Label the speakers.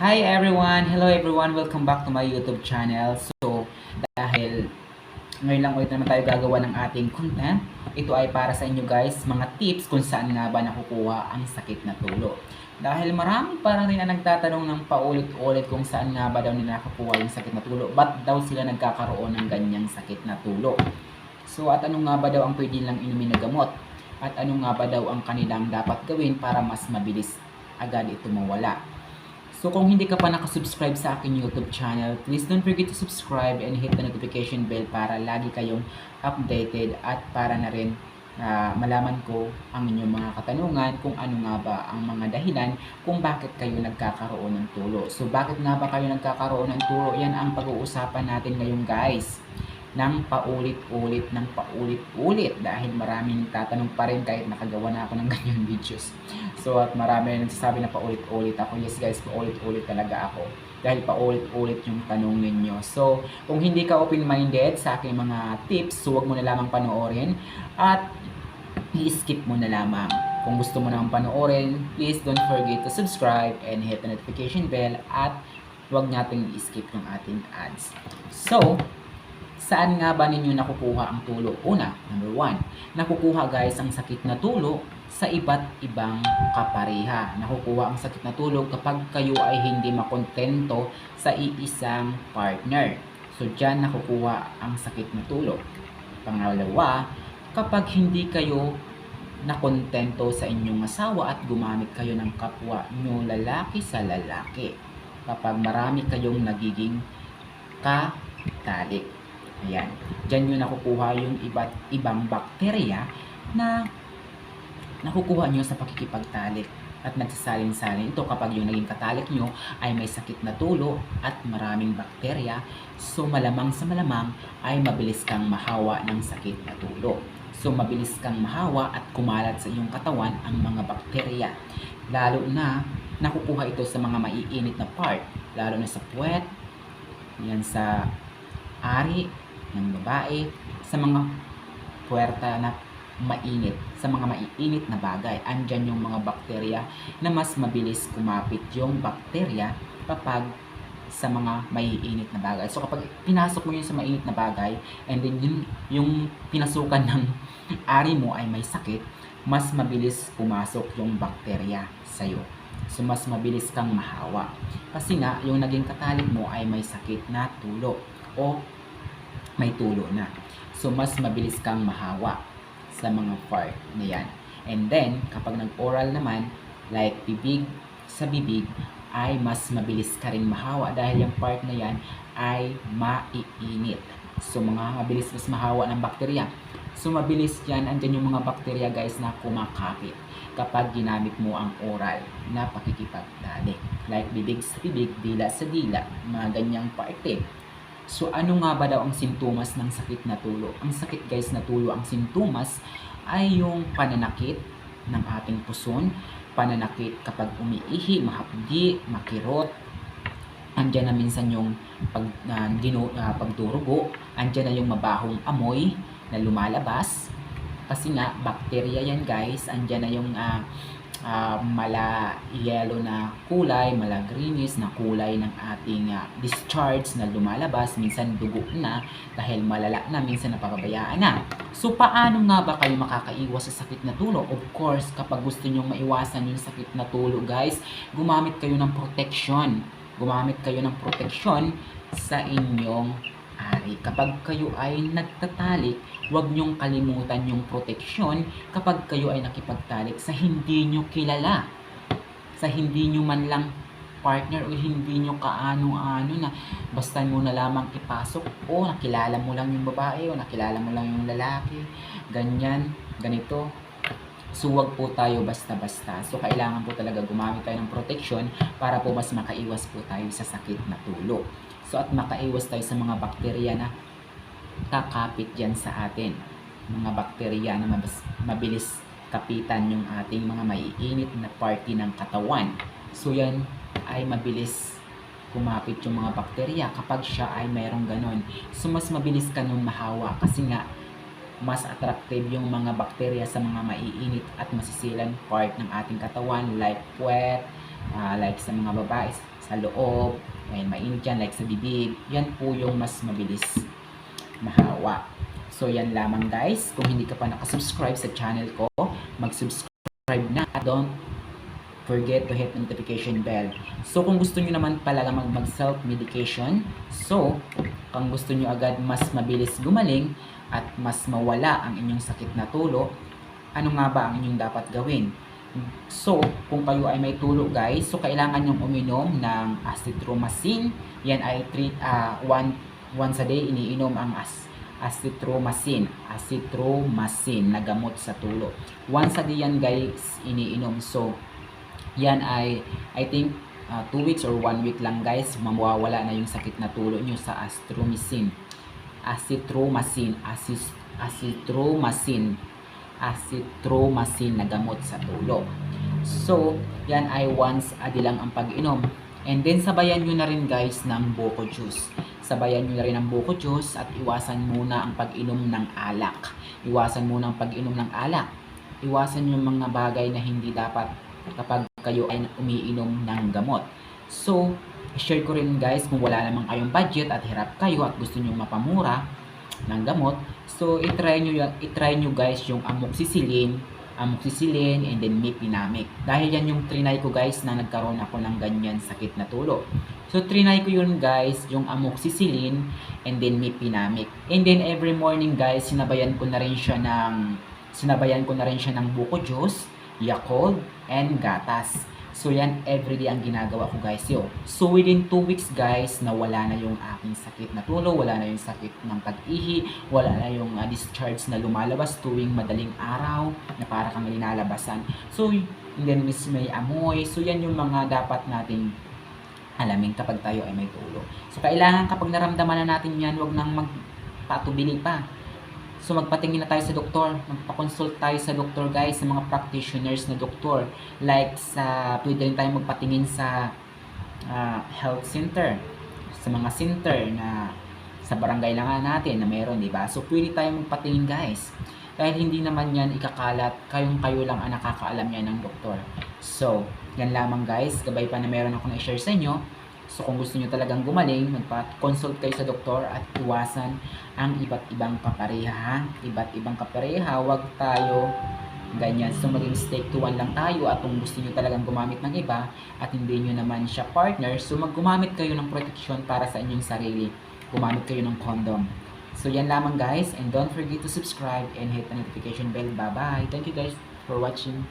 Speaker 1: Hi everyone! Hello everyone! Welcome back to my YouTube channel. So, dahil ngayon lang ulit naman tayo gagawa ng ating content, ito ay para sa inyo guys, mga tips kung saan nga ba nakukuha ang sakit na tulo. Dahil marami parang rin na nagtatanong ng paulit-ulit kung saan nga ba daw nila nakukuha yung sakit na tulo. Ba't daw sila nagkakaroon ng ganyang sakit na tulo? So, at ano nga ba daw ang pwede lang inumin na gamot? At ano nga ba daw ang kanilang dapat gawin para mas mabilis agad ito mawala? So kung hindi ka pa nakasubscribe sa aking YouTube channel, please don't forget to subscribe and hit the notification bell para lagi kayong updated at para na rin ah, malaman ko ang inyong mga katanungan kung ano nga ba ang mga dahilan kung bakit kayo nagkakaroon ng tulo. So bakit nga ba kayo nagkakaroon ng tulo? Yan ang pag-uusapan natin ngayon guys ng paulit-ulit ng paulit-ulit dahil maraming tatanong pa rin kahit nakagawa na ako ng ganyang videos. So at marami na nagsasabi na paulit-ulit ako. Yes guys, paulit-ulit talaga ako. Dahil paulit-ulit yung tanong ninyo. So kung hindi ka open-minded sa aking mga tips, so huwag mo na lamang panoorin at i-skip mo na lamang. Kung gusto mo naman panoorin, please don't forget to subscribe and hit the notification bell at huwag nating i-skip yung ating ads. So, Saan nga ba ninyo nakukuha ang tulo? Una, number one, nakukuha guys ang sakit na tulo sa iba't ibang kapareha. Nakukuha ang sakit na tulo kapag kayo ay hindi makontento sa iisang partner. So, dyan nakukuha ang sakit na tulo. Pangalawa, kapag hindi kayo nakontento sa inyong asawa at gumamit kayo ng kapwa nyo lalaki sa lalaki. Kapag marami kayong nagiging katalik. Ayan. Diyan yung nakukuha yung iba't ibang bakterya na nakukuha nyo sa pakikipagtalik at nagsasalin-salin. Ito kapag yung naging katalik nyo ay may sakit na tulo at maraming bakterya, so malamang sa malamang ay mabilis kang mahawa ng sakit na tulo. So mabilis kang mahawa at kumalat sa iyong katawan ang mga bakterya. Lalo na nakukuha ito sa mga maiinit na part, lalo na sa puwet, yan sa ari ng babae sa mga puwerta na mainit, sa mga maiinit na bagay. Andyan yung mga bakterya na mas mabilis kumapit yung bakterya kapag sa mga maiinit na bagay. So kapag pinasok mo yun sa mainit na bagay and then yun, yung pinasukan ng ari mo ay may sakit, mas mabilis pumasok yung bakterya sa'yo. So mas mabilis kang mahawa. Kasi nga, yung naging katalik mo ay may sakit na tulo o may tulo na. So, mas mabilis kang mahawa sa mga part na yan. And then, kapag nag-oral naman, like bibig sa bibig, ay mas mabilis ka rin mahawa dahil yung part na yan ay maiinit. So, mga mabilis mas mahawa ng bakterya. So, mabilis yan, andyan yung mga bakterya guys na kumakapit kapag ginamit mo ang oral na pakikipagtalik. Like bibig sa bibig, dila sa dila, mga ganyang parte. So ano nga ba daw ang sintomas ng sakit na tulo? Ang sakit guys na tulo, ang sintomas ay yung pananakit ng ating puson, pananakit kapag umiihi, mahapdi, makirot, andyan na minsan yung pag, uh, dino, uh, pagdurugo, andyan na yung mabahong amoy na lumalabas, kasi nga, bacteria yan guys, andyan na yung uh, uh, mala yellow na kulay, mala greenish na kulay ng ating uh, discharge na lumalabas, minsan dugo na dahil malala na, minsan napapabayaan na. So paano nga ba kayo makakaiwas sa sakit na tulo? Of course, kapag gusto niyo maiwasan yung sakit na tulo guys, gumamit kayo ng protection. Gumamit kayo ng protection sa inyong ari. Kapag kayo ay nagtatalik, huwag niyong kalimutan yung proteksyon kapag kayo ay nakipagtalik sa hindi niyo kilala. Sa hindi niyo man lang partner o hindi nyo kaano-ano na basta mo na lamang ipasok o nakilala mo lang yung babae o nakilala mo lang yung lalaki ganyan, ganito so wag po tayo basta-basta so kailangan po talaga gumamit tayo ng protection para po mas makaiwas po tayo sa sakit na tulo So at makaiwas tayo sa mga bakterya na kakapit dyan sa atin. Mga bakterya na mabis, mabilis kapitan yung ating mga maiinit na party ng katawan. So yan ay mabilis kumapit yung mga bakterya kapag siya ay mayroong ganon. So mas mabilis ka nun mahawa kasi nga mas attractive yung mga bakterya sa mga maiinit at masisilan part ng ating katawan like puwet, ah, like sa mga babae sa loob, ayun, mainit yan like sa bibig. Yan po yung mas mabilis mahawa. So yan lamang guys. Kung hindi ka pa nakasubscribe sa channel ko, mag-subscribe na don't forget to hit notification bell. So kung gusto nyo naman talaga mag, mag self-medication, so kung gusto nyo agad mas mabilis gumaling at mas mawala ang inyong sakit na tulo, ano nga ba ang inyong dapat gawin? So, kung kayo ay may tulo guys, so kailangan nyong uminom ng azithromycin. Yan ay 3 ah one once a day iniinom ang as azithromycin, azithromycin na gamot sa tulo. Once a day yan guys iniinom. So, yan ay I think 2 weeks or 1 week lang guys, mawawala na yung sakit na tulo nyo sa azithromycin. Azithromycin, asis, azithromycin, azithromycin na gamot sa tulo. So, yan ay once a lang ang pag-inom. And then, sabayan nyo na rin guys ng buko juice. Sabayan nyo na rin ang buko juice at iwasan muna ang pag-inom ng alak. Iwasan muna ang pag-inom ng alak. Iwasan yung mga bagay na hindi dapat kapag kayo ay umiinom ng gamot. So, share ko rin guys kung wala namang kayong budget at hirap kayo at gusto nyo mapamura ng gamot. So, itry nyo, itry nyo guys yung amoxicillin, amoxicillin, and then mipinamic. Dahil yan yung trinay ko guys na nagkaroon ako ng ganyan sakit na tulo. So, trinay ko yun guys, yung amoxicillin, and then mipinamic. And then every morning guys, sinabayan ko na rin siya ng, sinabayan ko na rin siya ng buko juice, Yakult, and gatas. So yan, everyday ang ginagawa ko guys yo. So within 2 weeks guys, nawala na yung aking sakit na tulo, wala na yung sakit ng pag-ihi, wala na yung ah, discharge na lumalabas tuwing madaling araw na para kang linalabasan. So, and then miss may amoy. So yan yung mga dapat nating alamin kapag tayo ay may tulo. So kailangan kapag naramdaman na natin yan, wag nang magpatubili pa. So magpatingin na tayo sa doktor, magpa-consult tayo sa doktor guys, sa mga practitioners na doktor. Like sa, pwede rin tayo magpatingin sa ah, health center, sa mga center na sa barangay lang natin na meron, di ba? So pwede tayo magpatingin guys. Dahil hindi naman yan ikakalat, kayong kayo lang ang nakakaalam yan ng doktor. So, yan lamang guys, gabay pa na meron ako na-share sa inyo. So kung gusto nyo talagang gumaling, magpa-consult kayo sa doktor at iwasan ang iba't ibang kapareha. ha? Iba't ibang kapareha, wag tayo ganyan. So maging stick to one lang tayo at kung gusto nyo talagang gumamit ng iba at hindi nyo naman siya partner, so maggumamit kayo ng protection para sa inyong sarili. Gumamit kayo ng condom. So yan lamang guys and don't forget to subscribe and hit the notification bell. Bye bye. Thank you guys for watching.